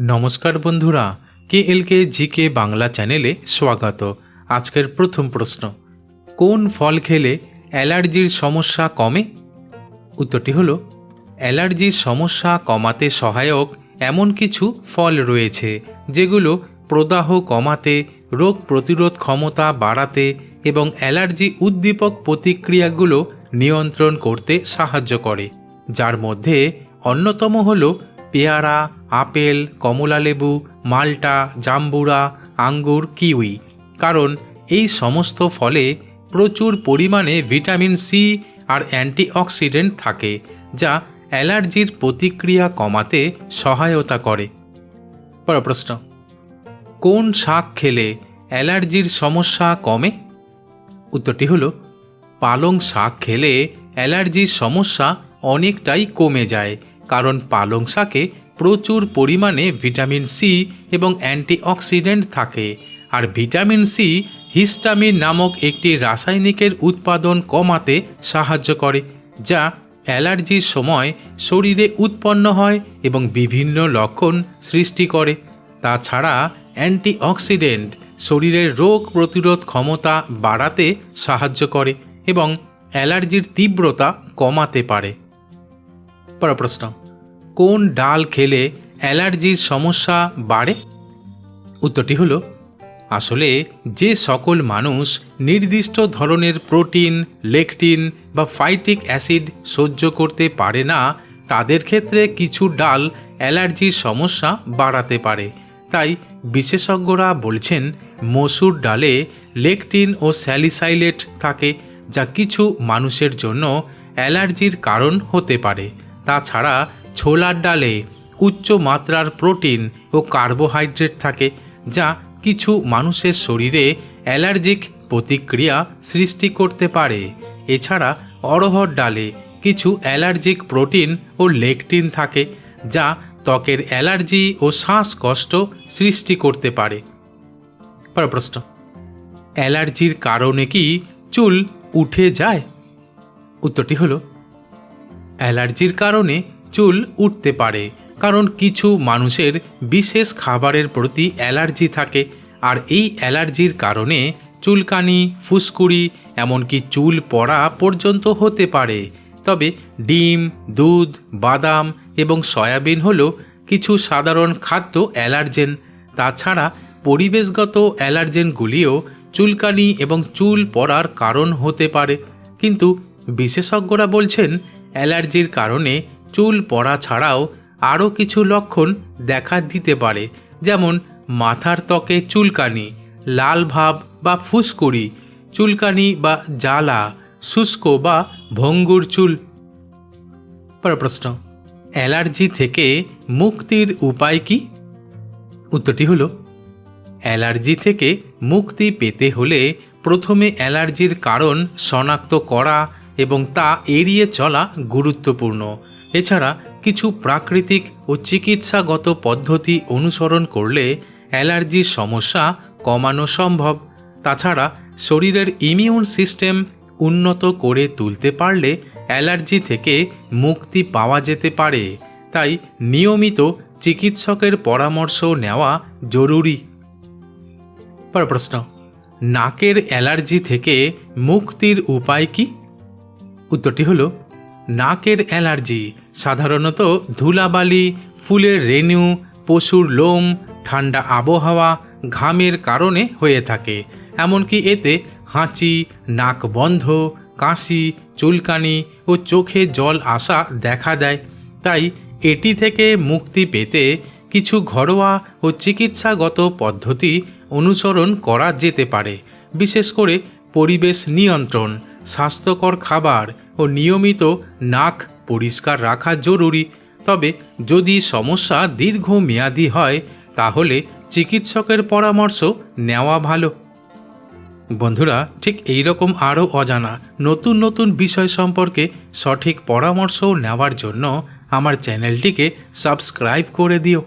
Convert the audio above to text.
নমস্কার বন্ধুরা কে এল কে জি কে বাংলা চ্যানেলে স্বাগত। আজকের প্রথম প্রশ্ন, কোন ফল খেলে অ্যালার্জির সমস্যা কমে? উত্তরটি হল, অ্যালার্জির সমস্যা কমাতে সহায়ক এমন কিছু ফল রয়েছে যেগুলো প্রদাহ কমাতে, রোগ প্রতিরোধ ক্ষমতা বাড়াতে এবং অ্যালার্জি উদ্দীপক প্রতিক্রিয়াগুলো নিয়ন্ত্রণ করতে সাহায্য করে। যার মধ্যে অন্যতম হলো পেয়ারা, আপেল, কমলালেবু, মাল্টা, জাম্বুরা, আঙ্গুর, কিউই। কারণ এই সমস্ত ফলে প্রচুর পরিমাণে ভিটামিন সি আর অ্যান্টিঅক্সিডেন্ট থাকে, যা অ্যালার্জির প্রতিক্রিয়া কমাতে সহায়তা করে। পর প্রশ্ন, কোন শাক খেলে অ্যালার্জির সমস্যা কমে? উত্তরটি হলো, পালং শাক খেলে অ্যালার্জির সমস্যা অনেকটাই কমে যায় কারণ পালং শাকে প্রচুর পরিমাণে ভিটামিন সি এবং অ্যান্টিঅক্সিডেন্ট থাকে, আর ভিটামিন সি হিস্টামিন নামক একটি রাসায়নিকের উৎপাদন কমাতে সাহায্য করে, যা অ্যালার্জির সময় শরীরে উৎপন্ন হয় এবং বিভিন্ন লক্ষণ সৃষ্টি করে। তাছাড়া অ্যান্টিঅক্সিডেন্ট শরীরের রোগ প্রতিরোধ ক্ষমতা বাড়াতে সাহায্য করে এবং অ্যালার্জির তীব্রতা কমাতে পারে। পর প্রশ্ন, কোন ডাল খেলে অ্যালার্জির সমস্যা বাড়ে? উত্তরটি হলো, আসলে যে সকল মানুষ নির্দিষ্ট ধরনের প্রোটিন, লেকটিন বা ফাইটিক অ্যাসিড সহ্য করতে পারে না, তাদের ক্ষেত্রে কিছু ডাল অ্যালার্জির সমস্যা বাড়াতে পারে। তাই বিশেষজ্ঞরা বলছেন, মসুর ডালে লেকটিন ও স্যালিসাইলেট থাকে, যা কিছু মানুষের জন্য অ্যালার্জির কারণ হতে পারে। তাছাড়া ছোলার ডালে উচ্চ মাত্রার প্রোটিন ও কার্বোহাইড্রেট থাকে, যা কিছু মানুষের শরীরে অ্যালার্জিক প্রতিক্রিয়া সৃষ্টি করতে পারে। এছাড়া অরহর ডালে কিছু অ্যালার্জিক প্রোটিন ও লেকটিন থাকে, যা ত্বকের অ্যালার্জি ও শ্বাসকষ্ট সৃষ্টি করতে পারে। পরের প্রশ্ন, অ্যালার্জির কারণে কি চুল উঠে যায়? উত্তরটি হলো অ্যালার্জির কারণে চুল উঠতে পারে, কারণ কিছু মানুষের বিশেষ খাবারের প্রতি অ্যালার্জি থাকে, আর এই অ্যালার্জির কারণে চুলকানি, ফুসকুড়ি, এমনকি চুল পড়া পর্যন্ত হতে পারে। তবে ডিম, দুধ, বাদাম এবং সয়াবিন হলো কিছু সাধারণ খাদ্য অ্যালার্জেন। তাছাড়া পরিবেশগত অ্যালার্জেনগুলিও চুলকানি এবং চুল পড়ার কারণ হতে পারে। কিন্তু বিশেষজ্ঞরা বলছেন অ্যালার্জির কারণে চুল পড়া ছাড়াও আরও কিছু লক্ষণ দেখা দিতে পারে, যেমন মাথার ত্বকে চুলকানি, লাল ভাব বা ফুসকুড়ি, চুলকানি বা জ্বালা, শুষ্ক বা ভঙ্গুর চুল। পরের প্রশ্ন, অ্যালার্জি থেকে মুক্তির উপায় কি? উত্তরটি হলো, অ্যালার্জি থেকে মুক্তি পেতে হলে প্রথমে অ্যালার্জির কারণ শনাক্ত করা এবং তা এড়িয়ে চলা গুরুত্বপূর্ণ। এছাড়া কিছু প্রাকৃতিক ও চিকিৎসাগত পদ্ধতি অনুসরণ করলে অ্যালার্জির সমস্যা কমানো সম্ভব। তাছাড়া শরীরের ইমিউন সিস্টেম উন্নত করে তুলতে পারলে অ্যালার্জি থেকে মুক্তি পাওয়া যেতে পারে। তাই নিয়মিত চিকিৎসকের পরামর্শ নেওয়া জরুরি। পর প্রশ্ন, নাকের অ্যালার্জি থেকে মুক্তির উপায় কি? উত্তরটি হলো, নাকের অ্যালার্জি, সাধারণত ধুলাবালি, ফুলের রেণু, পশুর লোম, ঠান্ডা আবহাওয়া, ঘামের কারণে হয়ে থাকে। এমনকি এতে হাঁচি, নাক বন্ধ, কাশি, চুলকানি ও চোখে জল আসা দেখা দেয়। তাই এটি থেকে মুক্তি পেতে কিছু ঘরোয়া ও চিকিৎসাগত পদ্ধতি অনুসরণ করা যেতে পারে, বিশেষ করে পরিবেশ নিয়ন্ত্রণ। স্বাস্থ্যকর খাবার ও নিয়মিত নাক পরিষ্কার রাখা জরুরি। তবে যদি সমস্যা দীর্ঘমেয়াদী হয়, তাহলে চিকিৎসকের পরামর্শ নেওয়া ভালো। বন্ধুরা, ঠিক এই রকম আরও অজানা, নতুন নতুন বিষয় সম্পর্কে সঠিক পরামর্শ নেওয়ার জন্য আমার চ্যানেলটিকে সাবস্ক্রাইব করে দিও।